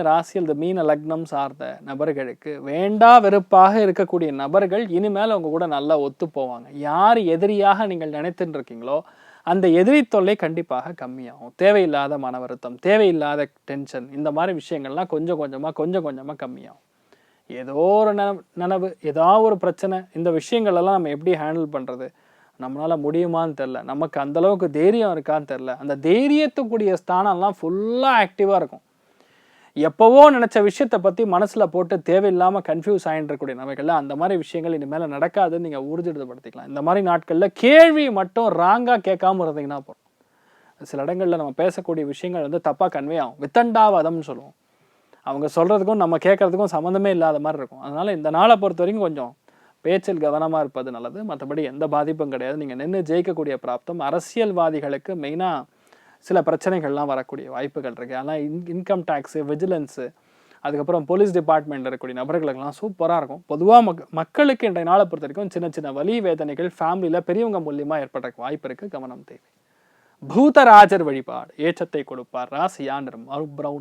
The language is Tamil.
இந்த ராசி அல்லது மீன லக்னம் சார்ந்த நபர்களுக்கு வேண்டா வெறுப்பாக இருக்கக்கூடிய நபர்கள் இனிமேல் அவங்க கூட நல்லா ஒத்து போவாங்க. யார் எதிரியாக நீங்கள் நினைத்துட்டு இருக்கீங்களோ அந்த எதிரி தொல்லை கண்டிப்பாக கம்மியாகும். தேவையில்லாத மன வருத்தம் தேவையில்லாத டென்ஷன் இந்த மாதிரி விஷயங்கள்லாம் கொஞ்சம் கொஞ்சமாக கொஞ்சம் கொஞ்சமாக கம்மியாகும். ஏதோ ஒரு நனவு நனவு ஏதாவது ஒரு பிரச்சனை இந்த விஷயங்களெல்லாம் நம்ம எப்படி ஹேண்டில் பண்ணுறது நம்மளால் முடியுமான்னு தெரில நமக்கு அந்தளவுக்கு தைரியம் இருக்கான்னு தெரில அந்த தைரியத்துக்குரிய ஸ்தானம்லாம் ஃபுல்லாக ஆக்டிவாக இருக்கும். எப்போவோ நினச்ச விஷயத்தை பற்றி மனசில் போட்டு தேவையில்லாமல் கன்ஃபியூஸ் ஆகின்றக்கூடிய இருக்கக்கூடிய அந்த மாதிரி விஷயங்கள் இனிமேல் நடக்காதுன்னு நீங்கள் ஊர்ஜிதப்படுத்திக்கலாம் இந்த மாதிரி நாட்களில் கேள்வி மட்டும் ராங்காக கேட்காம இருந்தீங்கன்னா போகிறோம் சில இடங்களில் நம்ம பேசக்கூடிய விஷயங்கள் வந்து தப்பாக கன்வே ஆகும். வித்தண்டாவதம்னு சொல்லுவோம். அவங்க சொல்கிறதுக்கும் நம்ம கேட்குறதுக்கும் சம்மந்தமே இல்லாத மாதிரி இருக்கும். அதனால் இந்த நாளை பொறுத்த வரைக்கும் கொஞ்சம் பேச்சில் கவனமாக இருப்பது நல்லது. மற்றபடி எந்த பாதிப்பும் கிடையாது. நீங்கள் நின்று ஜெயிக்கக்கூடிய பிராப்தம். அரசியல்வாதிகளுக்கு மெயினாக சில பிரச்சனைகள்லாம் வரக்கூடிய வாய்ப்புகள் இருக்குது ஆனால் இன் இன்கம் டேக்ஸு விஜிலன்ஸு அதுக்கப்புறம் போலீஸ் டிபார்ட்மெண்ட்டில் இருக்கக்கூடிய நபர்களுக்கெல்லாம் சூப்பராக இருக்கும். பொதுவாக மக் மக்களுக்கு இன்றைய நாளை பொறுத்த வரைக்கும் சின்ன சின்ன வலி வேதனைகள் ஃபேமிலியில் பெரியவங்க மூலியமாக ஏற்படுற வாய்ப்பு இருக்குது கவனம் தேவை. பூதராஜர் வழிபாடு ஏற்றத்தை கொடுப்பார். ராசியா நிறம் பிரவுன்